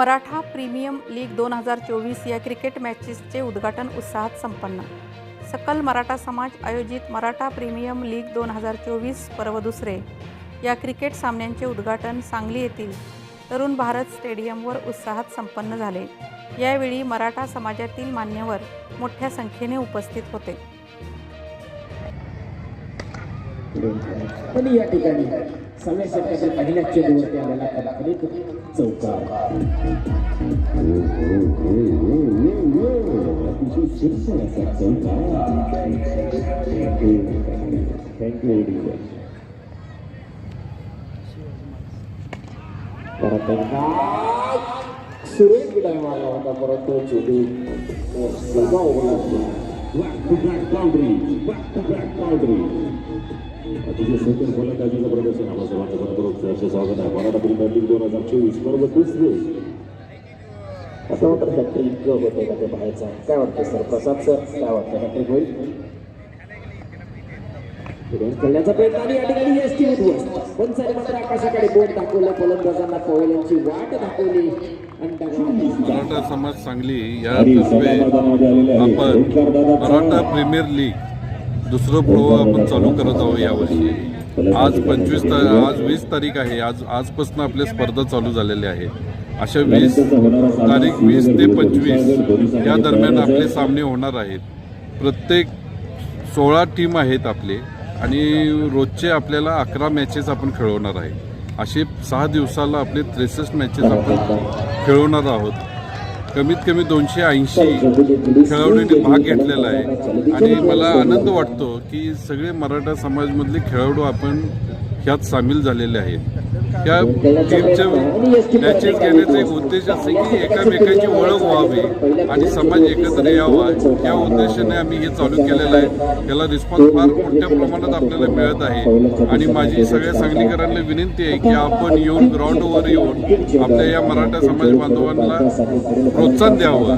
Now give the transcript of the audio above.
Maratha premium league दोन हजार चोवीस या क्रिकेट मॅचेसचे उद्घाटन उत्साहात संपन्न. सकल मराठा समाज आयोजित मराठा प्रीमियम लीग दोन हजार चोवीस पर्व दुसरे. या क्रिकेट सामन्यांचे उद्घाटन सांगली येथील तरुण भारत स्टेडियमवर उत्साहात संपन्न झाले. यावेळी मराठा समाजातील मान्यवर मोठ्या संख्येने उपस्थित होते. आणि या ठिकाणी सव्या षटकाच्या पहिल्या चेंडूवरती आलेला कलाकृत चौकार अतिशय शिक्षण असा चौकार थँक्यू परत एकदा सुरेख विडाय मारला होता परंतु चेंडू सगळा उघडला back to back boundary, अतिशय सुंदर फलंदाजीचं प्रदर्शन आपल्या सर्वांचं मनपूर्वक सहर्ष स्वागत आहे. मराठा प्रीमियर लीग दोन हजार चोवीस पर्व दुसरे असं वाटतं हॅट्रिक होते का ते बाहेरचा काय वाटतं सर? प्रसाद सर काय वाटतं हॅट्रिक होईल? फिरून खेळण्याचा प्रयत्न आणि या ठिकाणी एस टी पण सारे मात्र आकाशाकडे बोट दाखवलं फलंदाजांना वाट दाखवली. मराठा समाज सांगली या तर्फे आपण मराठा प्रीमियर लीग. दुसरं प्रो आपण चालू करत आहोत यावर्षी. आज पंचवीस ता आज वीस तारीख आहे. आज आजपासून आपल्या स्पर्धा चालू झालेल्या आहेत. अशा वीस तारीख वीस ते पंचवीस या दरम्यान आपले सामने होणार आहेत. प्रत्येक सोळा टीम आहेत आपले आणि रोजचे आपल्याला अकरा मॅचेस आपण खेळवणार आहे असे सहा दिवसाला आपले त्रेसष्ट मॅचेस आपण खेळवणार आहोत. कमीत कमी दोनशे ऐंशी खेळाडूंनी भाग घेतलेला आहे. आणि मला आनंद वाटतो की सगळे मराठा समाजमधले खेळाडू आपण ह्यात सामील झालेले आहेत. या टीमचे मॅचेस घेण्याचा एक उद्देश असे की एकामेकांची ओळख व्हावी आणि समाज एकत्र यावा. या उद्देशाने आम्ही हे चालू केलेलं आहे. याला रिस्पॉन्स फार मोठ्या प्रमाणात आपल्याला मिळत आहे. आणि माझी सगळ्या सांगलीकरांना विनंती आहे की आपण येऊन ग्राउंडवर येऊन आपल्या या मराठा समाज बांधवांना प्रोत्साहन द्यावं.